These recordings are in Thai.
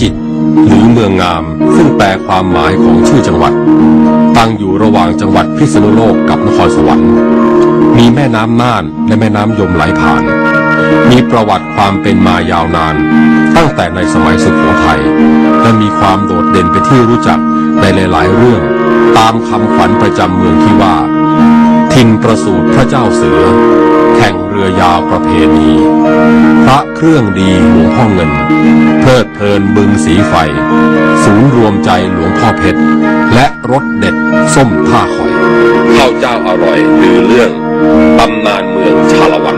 จิตรหรือเมืองงามซึ่งแปลความหมายของชื่อจังหวัด ตั้งอยู่ระหว่างจังหวัดพิษณุโลกกับนครสวรรค์ มีแม่น้ำน่านและแม่น้ำยมไหลผ่าน มีประวัติความเป็นมายาวนาน ตั้งแต่ในสมัยสุโขทัยและมีความโดดเด่นไปที่รู้จักในหลายๆเรื่อง ตามคำขวัญประจำเมืองที่ว่า ทินประสูติพระเจ้าเสือ รือยาวประเพณี พระเครื่องดีหลวงพ่อเงิน เพลิดเพลินบึงสีไฟ ศูนย์รวมใจหลวงพ่อเพชร และรสเด็ดส้มท่าข่อย ข้าวเจ้าอร่อยลือเรื่องตำนานเมืองชาละวัน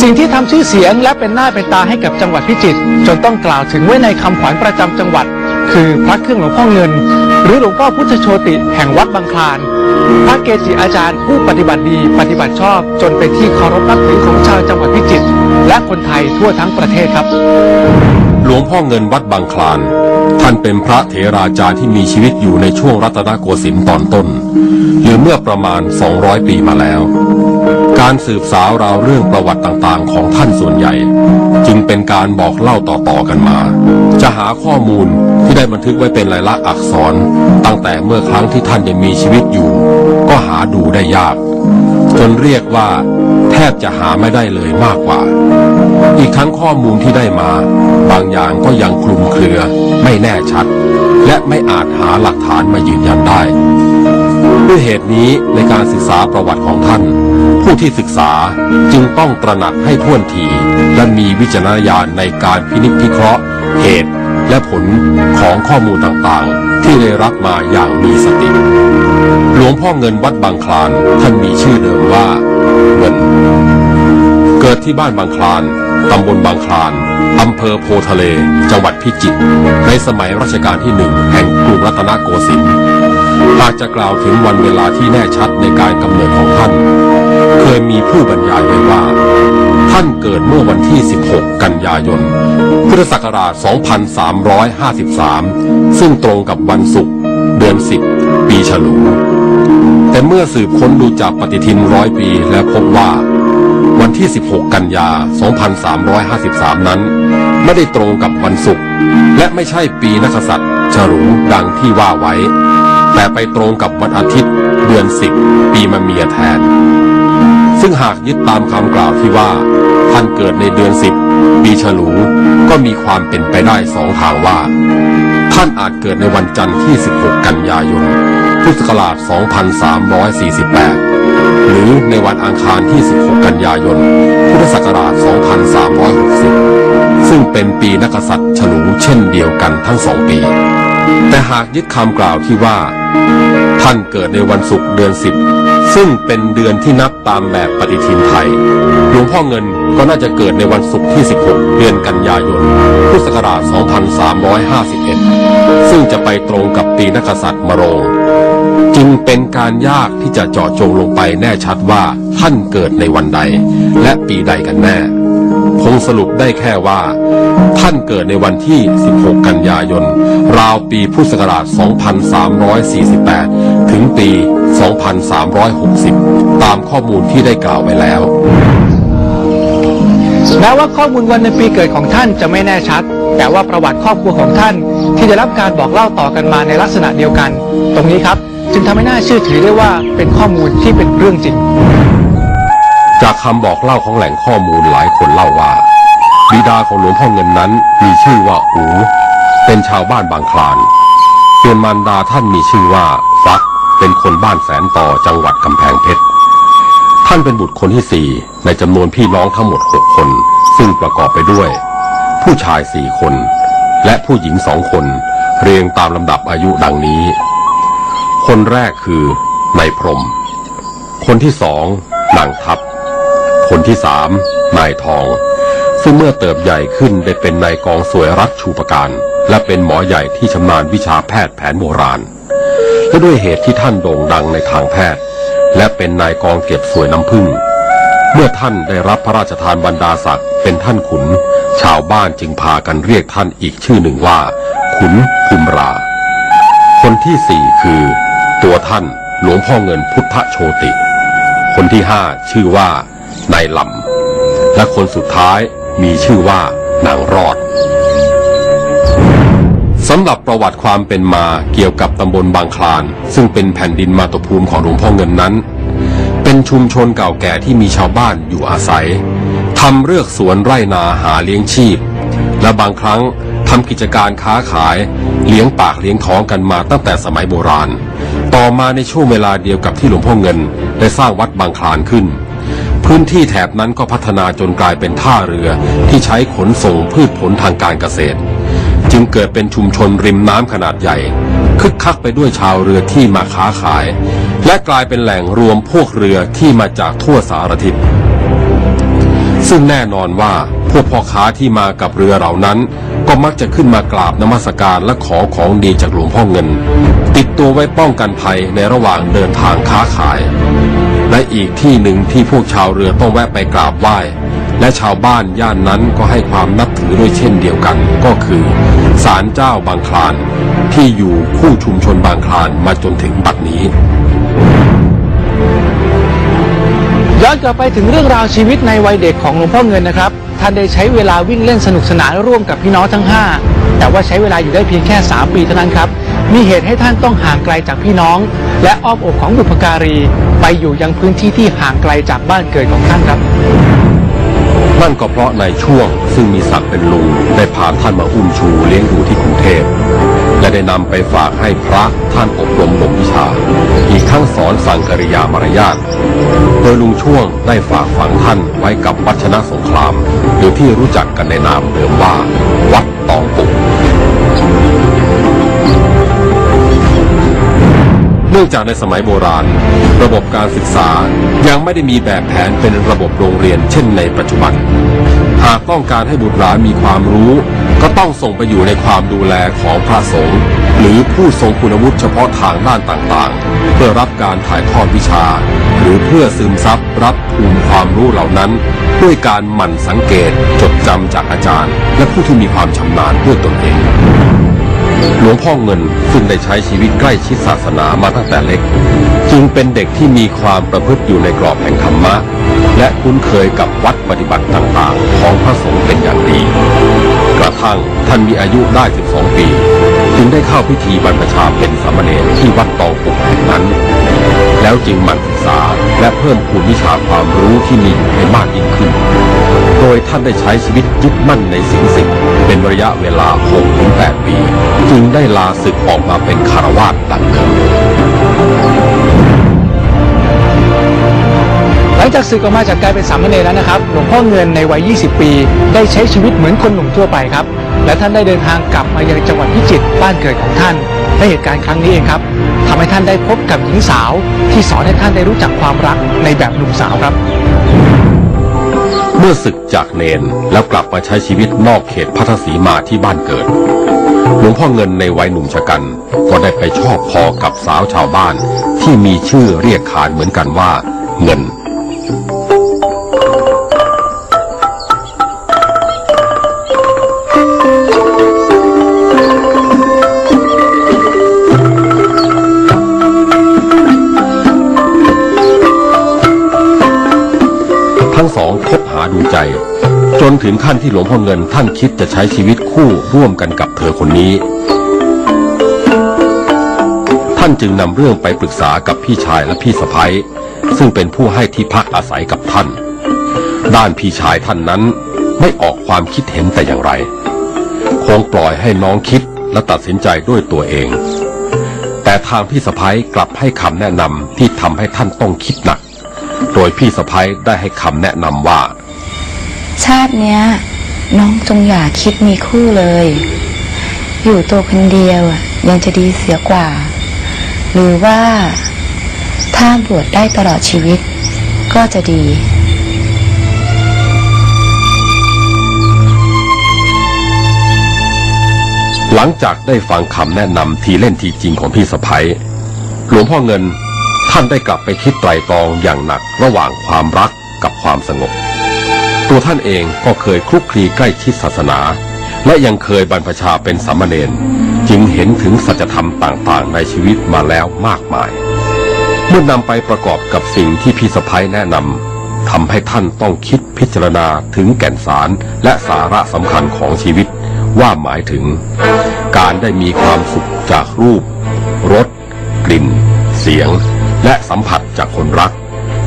สิ่งที่ทำชื่อเสียงและเป็นหน้าเป็นตาให้กับจังหวัดพิจิตรจนต้องกล่าวถึงไว้ในคำขวัญประจำจังหวัด คือพระเครื่องหลวงพ่อเงิน หรือหลวงพ่อพุทธโชติแห่งวัดบางคลาน พระเกจิอาจารย์ผู้ปฏิบัติดีปฏิบัติชอบ จนเป็นที่เคารพนับถือของชาวจังหวัดพิจิตรและคนไทยทั่วทั้งประเทศครับ หลวงพ่อเงินวัดบางคลาน ท่านเป็นพระเถราจารย์ที่มีชีวิตอยู่ในช่วงรัตนโกสินทร์ตอนต้น หรือเมื่อประมาณ 200 ปีมาแล้ว การสืบสาวราวเรื่องประวัติต่างๆ ของท่านส่วนใหญ่ จึงเป็นการบอกเล่าต่อๆกันมา จะหาข้อมูล ที่ได้บันทึกไว้เป็นลายลักษณ์อักษร ตั้งแต่เมื่อครั้งที่ท่านยังมีชีวิตอยู่ ก็หาดูได้ยาก จนเรียกว่า แทบจะหาไม่ได้เลยมากกว่า อีกทั้งข้อมูลที่ได้มา บางอย่างก็ยังคลุมเครือ ไม่แน่ชัด และไม่อาจหาหลักฐานมายืนยันได้ ด้วยเหตุนี้ในการศึกษาประวัติของท่านผู้ที่ศึกษาจึงต้องตระหนักให้ท่วนที และมีวิจารณญาณในการพินิจพิเคราะห์ เหตุ และผลของข้อมูลต่างๆ ที่ได้รับมาอย่างมีสติ หลวงพ่อเงินวัดบางคลานท่านมีชื่อเดิมว่าเงิน เกิดที่บ้านบางคลานตำบลบางคลานอำเภอโพทะเล จังหวัดพิจิตร ในสมัยรัชกาลที่หนึ่งแห่งกรุงรัตนโกสินทร์หากจะกล่าวถึงวันเวลาที่แน่ชัดในการกำเนิดของท่าน เคยมีผู้บรรยายไว้ว่า ท่านเกิดเมื่อวันที่ 16 กันยายน พุทธศักราช 2353 ซึ่งตรงกับวันศุกร์เดือน 10 ปีฉลูแต่เมื่อสืบค้นดูจากปฏิทินร้อยปีแล้วพบว่า วันที่ 16 กันยา 2353 นั้น ไม่ได้ตรงกับวันศุกร์และไม่ใช่ปีนักษัตริย์ฉลูดังที่ว่าไว้ แต่ไปตรงกับวันอาทิตย์ เดือน 10 ปีมะเมียแทน ซึ่งหากยึดตามคำกล่าวที่ว่า ท่านเกิดในเดือน10ปีฉลูก็มีความเป็นไปได้สองทางว่า ท่านอาจเกิดในวันจันทร์ที่ 16 กันยายน พุทธศักราช 2348 หรือในวันอังคารที่ 16 กันยายน พุทธศักราช 2360 ซึ่งเป็นปีนักษัตริย์ฉลูเช่นเดียวกันทั้งสองปี แต่หากยึดคำกล่าวที่ว่า ท่านเกิดในวันศุกร์เดือน 10 ซึ่งเป็นเดือนที่นับตามแบบปฏิทินไทย หลวงพ่อเงินก็น่าจะเกิดในวันศุกร์ที่ 16 เดือนกันยายน พุทธศักราช 2351 ซึ่งจะไปตรงกับปีนักษัตริย์มโรง จึงเป็นการยากที่จะเจาะจงลงไปแน่ชัดว่าท่านเกิดในวันใด และปีใดกันแน่ คงสรุปได้แค่ว่า ท่านเกิดในวันที่ 16 กันยายน ราวปีพุทธศักราช 2348 ถึงปี 2360 ตามข้อมูลที่ได้กล่าวไว้แล้ว แม้ว่าข้อมูลวันในปีเกิดของท่านจะไม่แน่ชัด แต่ว่าประวัติครอบครัวของท่าน ที่ได้รับการบอกเล่าต่อกันมาในลักษณะเดียวกัน ตรงนี้ครับ จึงทำให้น่าเชื่อถือได้ว่าเป็นข้อมูลที่เป็นเรื่องจริง จากคำบอกเล่าของแหล่งข้อมูลหลายคนเล่าว่า บิดาของหลวงพ่อเงินนั้นมีชื่อว่าอู เป็นชาวบ้านบางคลานส่วนมารดาท่านมีชื่อว่าฟัก เป็นคนบ้านแสนต่อจังหวัดกำแพงเพชร ท่านเป็นบุตรคนที่สี่ในจำนวนพี่น้องทั้งหมดหกคน ซึ่งประกอบไปด้วย ผู้ชายสี่คน และผู้หญิงสองคน เรียงตามลำดับอายุดังนี้ คนแรกคือนายพรม คนที่สองนางทัพ คนที่สามนายทอง ซึ่งเมื่อเติบใหญ่ขึ้นได้เป็นนายกองสวยรัฐชูประการ และเป็นหมอใหญ่ที่ชำนาญวิชาแพทย์แผนโบราณ ด้วยเหตุที่ท่านโด่งดังในทางแพทย์ และเป็นนายกองเก็บสวยน้ำผึ้งเมื่อท่านได้รับพระราชทานบรรดาศักดิ์เป็นท่านขุน ชาวบ้านจึงพากันเรียกท่านอีกชื่อหนึ่งว่า ขุนภูมิรา คนที่สี่คือ ตัวท่านหลวงพ่อเงินพุทธโชติ คนที่ห้าชื่อว่านายลำและคนสุดท้ายมีชื่อว่านางรอด สำหรับประวัติความเป็นมาเกี่ยวกับตำบลบางคลาน ซึ่งเป็นแผ่นดินมาตุภูมิของหลวงพ่อเงินนั้น เป็นชุมชนเก่าแก่ที่มีชาวบ้านอยู่อาศัยทำเรือกสวนไร่นาหาเลี้ยงชีพ และบางครั้งทำกิจการค้าขาย เลี้ยงปากเลี้ยงท้องกันมาตั้งแต่สมัยโบราณ ต่อมาในช่วงเวลาเดียวกับที่หลวงพ่อเงินได้สร้างวัดบางคลานขึ้น พื้นที่แถบนั้นก็พัฒนาจนกลายเป็นท่าเรือที่ใช้ขนส่งพืชผลทางการเกษตร จึงเกิดเป็นชุมชนริมน้ำขนาดใหญ่ คึกคักไปด้วยชาวเรือที่มาค้าขาย และกลายเป็นแหล่งรวมพวกเรือที่มาจากทั่วสารทิศซึ่งแน่นอนว่าพวกพ่อค้าที่มากับเรือเหล่านั้น ก็มักจะขึ้นมากราบนมัสการและขอของดีจากหลวงพ่อเงิน ติดตัวไว้ป้องกันภัยในระหว่างเดินทางค้าขาย และอีกที่หนึ่งที่พวกชาวเรือต้องแวะไปกราบไหว้ และชาวบ้านย่านนั้นก็ให้ความนับถือด้วยเช่นเดียวกัน ก็คือศาลเจ้าบางคลาน ที่อยู่คู่ชุมชนบางคลานมาจนถึงบัดนี้ย้อนกลับไปถึงเรื่องราวชีวิตในวัยเด็กของหลวงพ่อเงินนะครับ ท่านได้ใช้เวลาวิ่งเล่นสนุกสนานร่วมกับพี่น้องทั้ง 5 แต่ว่าใช้เวลาอยู่ได้เพียงแค่ 3 ปีเท่านั้นครับ มีเหตุให้ท่านต้องห่างไกลจากพี่น้อง และอ้อมอกของบุพการี ไปอยู่ยังพื้นที่ที่ห่างไกลจากบ้านเกิดของท่านครับ นั่นก็เพราะในช่วงซึ่งมีศักดิ์เป็นลุงได้พาท่านมาอุ้มชูเลี้ยงดูที่กรุงเทพและได้นำไปฝากให้พระท่านอบรมบ่มวิชา อีกทั้งสอนสั่งกริยามารยาทโดยลุงช่วงได้ฝากฝังท่านไว้กับวัชนะสงคราม หรือที่รู้จักกันในนามเดิมว่า วัดตองปุก เนื่องจากในสมัยโบราณ ระบบการศึกษายังไม่ได้มีแบบแผนเป็นระบบโรงเรียนเช่นในปัจจุบัน หากต้องการให้บุตรหลานมีความรู้ ก็ต้องส่งไปอยู่ในความดูแลของพระสงฆ์หรือผู้ทรงคุณวุฒิเฉพาะทางด้านต่างๆ เพื่อรับการถ่ายทอดวิชา หรือเพื่อซึมซับรับภูมิความรู้เหล่านั้น ด้วยการหมั่นสังเกตจดจำจากอาจารย์ และผู้ที่มีความชำนาญด้วยตนเอง หลวงพ่อเงินซึ่งได้ใช้ชีวิตใกล้ชิดศาสนามาตั้งแต่เล็ก จึงเป็นเด็กที่มีความประพฤติอยู่ในกรอบแห่งธรรมะ และคุ้นเคยกับวัดปฏิบัติต่างๆ ของพระสงฆ์เป็นอย่างดี กระทั่งท่านมีอายุได้ 12 ปี จึงได้เข้าพิธีบรรพชาเป็นสามเณรที่วัดตองปุกแห่งนั้น แล้วจึงมั่นศึกษาและเพิ่มพูนวิชาความรู้ที่มีอยู่ให้มากยิ่งขึ้น โดยท่านได้ใช้ชีวิตยึดมั่นในสิ่งสิ่งเป็นระยะเวลา6-8 ปี จึงได้ลาศึกออกมาเป็นคารวาสดังเดิมหลังจากศึกออกมาจากการเป็นสามเณรแล้วนะครับ หลวงพ่อเงินในวัย 20 ปี ได้ใช้ชีวิตเหมือนคนหนุ่มทั่วไปครับ และท่านได้เดินทางกลับมายังจังหวัดพิจิตรบ้านเกิดของท่านและเหตุการณ์ครั้งนี้เองครับทำให้ท่านได้พบกับหญิงสาว ที่สอนให้ท่านได้รู้จักความรักในแบบหนุ่มสาวครับ เมื่อศึกจากเนนแล้วกลับมาใช้ชีวิตนอกเขตพัทสีมาที่บ้านเกิด หลวงพ่อเงินในวัยหนุ่มชะกัน ก็ได้ไปชอบพอกับสาวชาวบ้านที่มีชื่อเรียกขานเหมือนกันว่า เงิน จนถึงขั้นที่หลวงพ่อเงินท่านคิดจะใช้ชีวิตคู่ร่วมกันกับเธอคนนี้ ท่านจึงนำเรื่องไปปรึกษากับพี่ชายและพี่สะพ้ยซึ่งเป็นผู้ให้ที่พักอาศัยกับท่าน ด้านพี่ชายท่านนั้นไม่ออกความคิดเห็นแต่อย่างไร คงปล่อยให้น้องคิดและตัดสินใจด้วยตัวเอง แต่ทางพี่สะพ้ยกลับให้คำแนะนำที่ทำให้ท่านต้องคิดหนัก โดยพี่สะพ้ยได้ให้คำแนะนำว่า ชาติเนี้ย น้องจงอย่าคิดมีคู่เลย อยู่ตัวคนเดียวยังจะดีเสียกว่า หรือว่าถ้าบวชได้ตลอดชีวิตก็จะดีหลังจากได้ฟังคำแนะนำทีเล่นทีจริงของพี่สะพ้ยหลวงพ่อเงินท่านได้กลับไปคิดไตรตรองอย่างหนักระหว่างความรักกับความสงบ ตัวท่านเองก็เคยคลุกคลีใกล้ชิดศาสนา และยังเคยบรรพชาเป็นสามเณรจึงเห็นถึงสัจธรรมต่างๆ ในชีวิตมาแล้วมากมาย เมื่อนำไปประกอบกับสิ่งที่พี่สะพ้ยแนะนำทำให้ท่านต้องคิดพิจารณาถึงแก่นสารและสาระสำคัญของชีวิต ว่าหมายถึง การได้มีความสุขจากรูปรสกลิ่น เสียง และสัมผัสจากคนรัก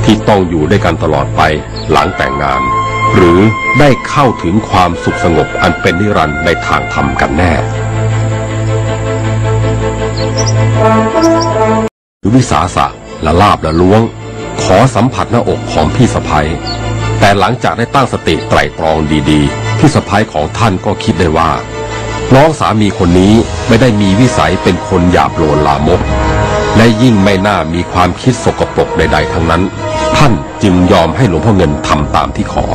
ที่ต้องอยู่ด้วยกันตลอดไปหลังแต่งงาน หรือได้เข้าถึงความสุขสงบอันเป็นนิรันดร์ในทางธรรมกันแน่วิสาสะละลาบละล้วง ขอสัมผัสหน้าอกของพี่สะพ้ยแต่หลังจากได้ตั้งสติไตร่ตรองดีๆ พี่สะพ้ยของท่านก็คิดได้ว่า น้องสามีคนนี้ไม่ได้มีวิสัยเป็นคนหยาบโลนลามก และยิ่งไม่น่ามีความคิดสกปรกใดๆทั้งนั้น ท่านจึงยอมให้หลวงพ่อเงินทำตามที่ขอ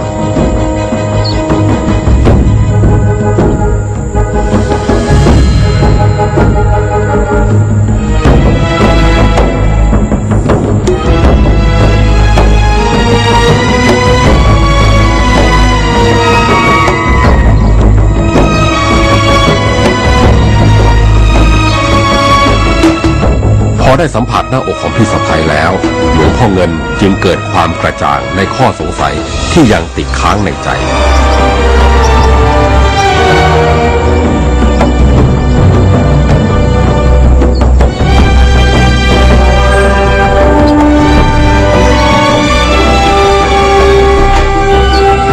ได้สัมผัสหน้าอกของพี่สะพ้ยแล้ว หลวงพ่อเงินจึงเกิดความกระจ่างในข้อสงสัยที่ยังติดค้างในใจ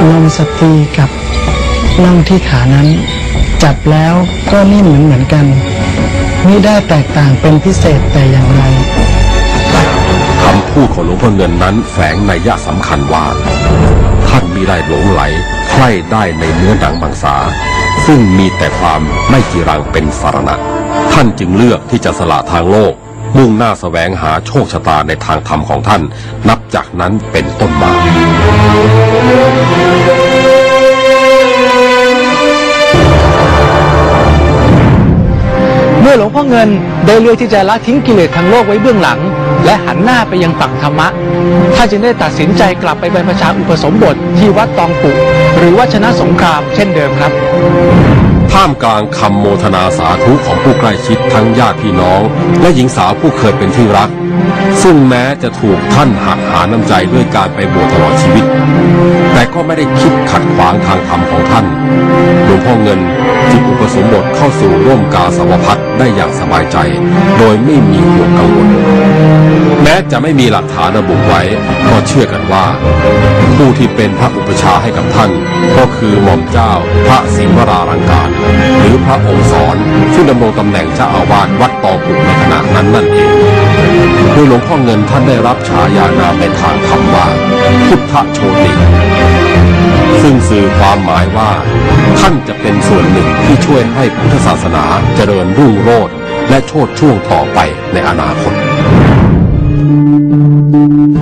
ลมสตรีกับน่องที่ขานั้น จับแล้วก็นิ่มเหมือนเหมือนกัน มิได้แตกต่างเป็นพิเศษแต่อย่างไรคำพูดของหลวงพ่อเงินนั้นแฝงในยยะสำคัญว่า ท่านมิได้หลงไหลใคร่ได้ในเนื้อหนังมังสา ซึ่งมีแต่ความไม่จีรังเป็นสารณะ ท่านจึงเลือกที่จะสละทางโลก มุ่งหน้าแสวงหาโชคชะตาในทางธรรมของท่าน นับจากนั้นเป็นต้นมา หลวงพ่อเงินได้เลือกที่จะละทิ้งกิเลสทางโลกไว้เบื้องหลัง และหันหน้าไปยังฝั่งธรรมะท่านจึงได้ตัดสินใจกลับไปบรรพชาอุปสมบทที่วัดตองปุหรือวัดชนะสงครามเช่นเดิมครับ ท่ามกลางคำโมทนาสาธุของผู้ใกล้ชิดทั้งญาติพี่น้อง และหญิงสาวผู้เคยเป็นที่รัก ซึ่งแม้จะถูกท่านหักหาน้ำใจด้วยการไปบวชตลอดชีวิต แต่ก็ไม่ได้คิดขัดขวางทางธรรมของท่านหลวงพ่อเงินจึงอุปสมบทเข้าสู่ร่วมกาสาวพัฒน์ได้อย่างสบายใจ โดยไม่มีห่วงกังวล แม้จะไม่มีหลักฐานระบุไว้ ก็เชื่อกันว่า ผู้ที่เป็นพระอุปชาให้กับท่าน ก็คือหม่อมเจ้าพระศรีวรารังการ หรือพระองค์สอนซึ่งดำรงตำแหน่งเจ้าอาวาสวัดตองปุกในขณะนั้นนั่นเองโดยหลวงพ่อเงินท่านได้รับฉายานามในทางธรรมว่าพุทธโชติซึ่งสื่อความหมายว่า ท่านจะเป็นส่วนหนึ่งที่ช่วยให้พุทธศาสนาเจริญรุ่งโรจน์และโชดช่วงต่อไปในอนาคต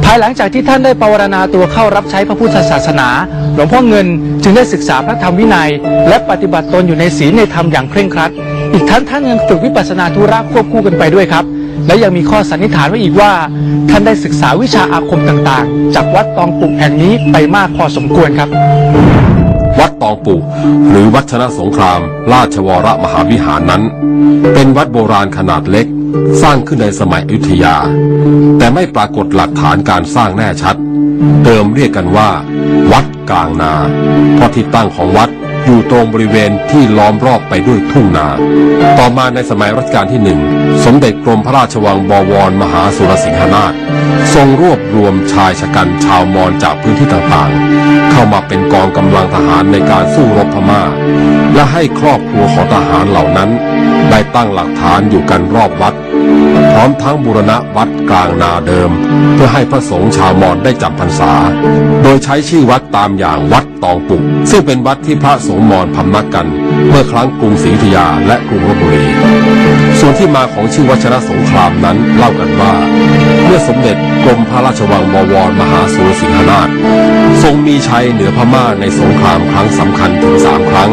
ภายหลังจากที่ท่านได้ปวารณาตัวเข้ารับใช้พระพุทธศาสนา หลวงพ่อเงินจึงได้ศึกษาพระธรรมวินัย และปฏิบัติตนอยู่ในศีลในธรรมอย่างเคร่งครัด อีกทั้งท่านยังฝึกวิปัสสนาธุระควบคู่กันไปด้วยครับ และยังมีข้อสันนิษฐานไว้อีกว่า ท่านได้ศึกษาวิชาอาคมต่างๆ จากวัดตองปุกแห่งนี้ไปมากพอสมควรครับ วัดตองปู่หรือวัดชนะสงคราม ราชวรมหาวิหารนั้น เป็นวัดโบราณขนาดเล็ก สร้างขึ้นในสมัยอยุธยา แต่ไม่ปรากฏหลักฐานการสร้างแน่ชัด เติมเรียกกันว่า วัดกลางนาเพราะที่ตั้งของวัด อยู่ตรงบริเวณที่ล้อมรอบไปด้วยทุ่งนา ต่อมาในสมัยรัชกาลที่หนึ่ง สมเด็จกรมพระราชวังบวรมหาสุรสิงหนาถทรงรวบรวมชายชะกันชาวมอญจากพื้นที่ต่างๆ เข้ามาเป็นกองกำลังทหารในการสู้รบพม่า และให้ครอบครัวของทหารเหล่านั้น ได้ตั้งหลักฐานอยู่กันรอบวัด ร้อมทั้งบูรณะวัดกลางนาเดิม เพื่อให้พระสงฆ์ชาวมอญได้จำพรรษา โดยใช้ชื่อวัดตามอย่างวัดตองปุก ซึ่งเป็นวัดที่พระสงฆ์มอญพำนักกันเมื่อครั้งกรุงศรีอยุธยาและกรุงลบบุรี ส่วนที่มาของชื่อวัชรสงครามนั้นเล่ากันว่า เมื่อสมเด็จกรมพระราชวังบวรมหาสุรสิงหนาถทรงมีชัยเหนือพม่าในสงครามครั้งสำคัญถึงสามครั้ง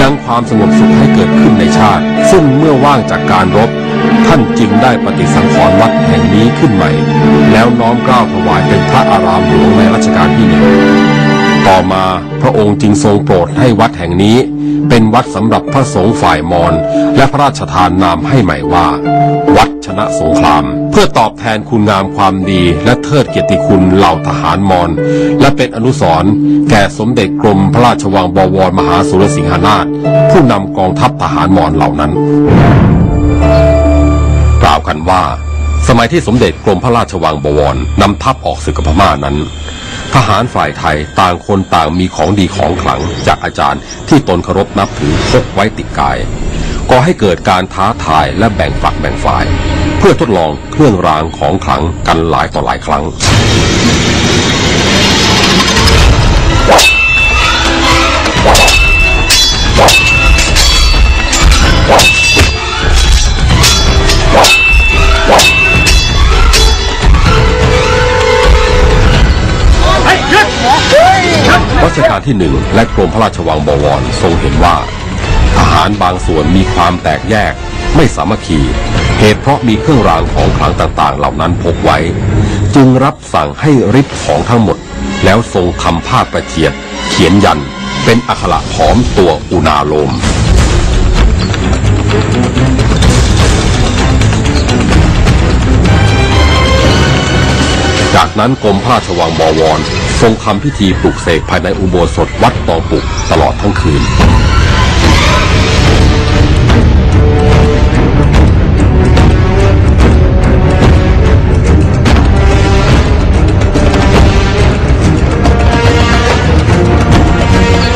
ยังความสงบสุขให้เกิดขึ้นในชาติ ซึ่งเมื่อว่างจากการรบ ท่านจึงได้ปฏิสังขรณ์วัดแห่งนี้ขึ้นใหม่ แล้วน้อมกล้าวถวายเป็นพระอารามหลวงในรัชกาลที่หนึ่งต่อมาพระองค์จึงทรงโปรดให้วัดแห่งนี้ เป็นวัดสำหรับพระสงฆ์ฝ่ายมอญและพระราชทานนามให้ใหม่ว่า วัดชนะสงคราม เพื่อตอบแทนคุณงามความดีและเทิดเกียรติคุณเหล่าทหารมอญและเป็นอนุสรณ์แก่สมเด็จกรมพระราชวังบวรมหาสุรสิงหนาถผู้นำกองทัพทหารมอญเหล่านั้น กล่าวกันว่า สมัยที่สมเด็จกรมพระราชวังบวรนำทัพออกศึกกับพม่านั้น ทหารฝ่ายไทยต่างคนต่างมีของดีของขลังจากอาจารย์ที่ตนเคารพนับถือพกไว้ติดกายก่อให้เกิดการท้าทายและแบ่งฝักแบ่งฝ่าย เพื่อทดลองเครื่องรางของขลังกันหลายต่อหลายครั้ง ที่หนึ่งและกรมพระราชวังบวรทรงเห็นว่า ทหารบางส่วนมีความแตกแยก ไม่สามัคคีเหตุเพราะมีเครื่องรางของขลังต่างๆ เหล่านั้นพกไว้ จึงรับสั่งให้ริบของทั้งหมด แล้วทรงทำผ้าประเจียดเขียนยันเป็นอักขระผอมตัวอุณาโลมจากนั้นกรมพระราชวังบวร ทรงทำพิธีปลุกเสกภายในอุโบสถวัดตองปุกตลอดทั้งคืน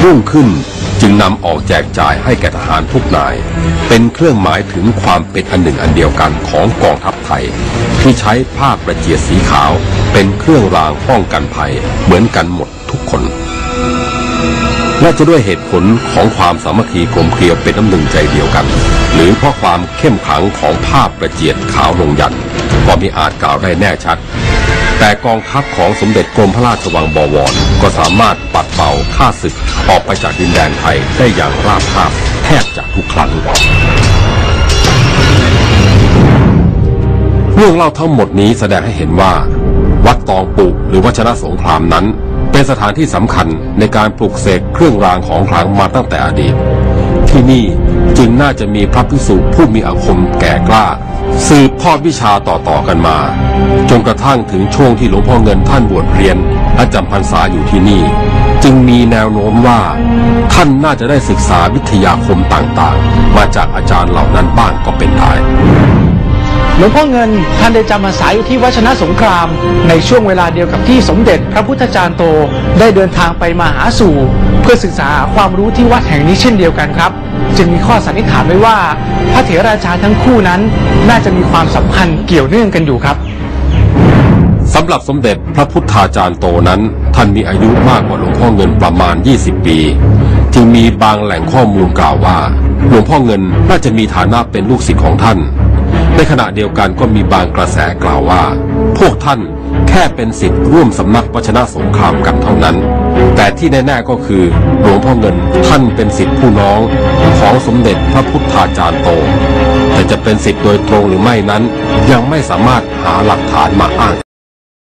รุ่งขึ้นจึงนำออกแจกจ่ายให้แก่ทหารทุกนาย เป็นเครื่องหมายถึงความเป็นอันหนึ่งอันเดียวกันของกองทัพไทย ที่ใช้ผ้าประเจียดสีขาวเป็นเครื่องรางป้องกันภัยเหมือนกันหมดทุกคนและจะด้วยเหตุผลของความสามัคคีกลมเกลียวเป็นน้ำหนึ่งใจเดียวกัน หรือเพราะความเข้มขลังของภาพประเจียดขาวลงยันก็มีอาจกล่าวได้แน่ชัด แต่กองทัพของสมเด็จกรมพระราชวังบวร ก็สามารถปัดเป่าข้าศึกออกไปจากดินแดนไทยได้อย่างราบคาบแทบจะทุกครั้ง เรื่องเล่าทั้งหมดนี้แสดงให้เห็นว่า วัดตองปุหรือวัชนะสงครามนั้น เป็นสถานที่สำคัญในการปลุกเสกเครื่องรางของขลังมาตั้งแต่อดีต ที่นี่จึงน่าจะมีพระภิกษุผู้มีอาคมแก่กล้า สืบทอดวิชาต่อๆกันมา จนกระทั่งถึงช่วงที่หลวงพ่อเงินท่านบวชเรียนและจำพรรษาอยู่ที่นี่ จึงมีแนวโน้มว่า ท่านน่าจะได้ศึกษาวิทยาคมต่างๆ มาจากอาจารย์เหล่านั้นบ้างก็เป็นได้ หลวงพ่อเงินท่านได้จำพรรษาอยู่ที่วัชนะสงคราม ในช่วงเวลาเดียวกับที่สมเด็จพระพุทธจารย์โต ได้เดินทางไปมาหาสู่ เพื่อศึกษาความรู้ที่วัดแห่งนี้เช่นเดียวกันครับ จึงมีข้อสันนิษฐานไว้ว่า พระเถราชาทั้งคู่นั้น น่าจะมีความสัมพันธ์เกี่ยวเนื่องกันอยู่ครับสำหรับสมเด็จพระพุทธาจารย์โตนั้น ท่านมีอายุมากกว่าหลวงพ่อเงินประมาณ 20 ปี จึงมีบางแหล่งข้อมูลกล่าวว่า หลวงพ่อเงินน่าจะมีฐานะเป็นลูกศิษย์ของท่าน ในขณะเดียวกันก็มีบางกระแสกล่าวว่า พวกท่านแค่เป็นสิทธิ์ร่วมสำนักวัชนะสงครามกันเท่านั้น แต่ที่แน่ๆก็คือหลวงพ่อเงินท่านเป็นสิทธิ์ผู้น้องของสมเด็จพระพุทธาจารย์โต แต่จะเป็นสิทธิ์โดยตรงหรือไม่นั้น ยังไม่สามารถหาหลักฐานมาอ้าง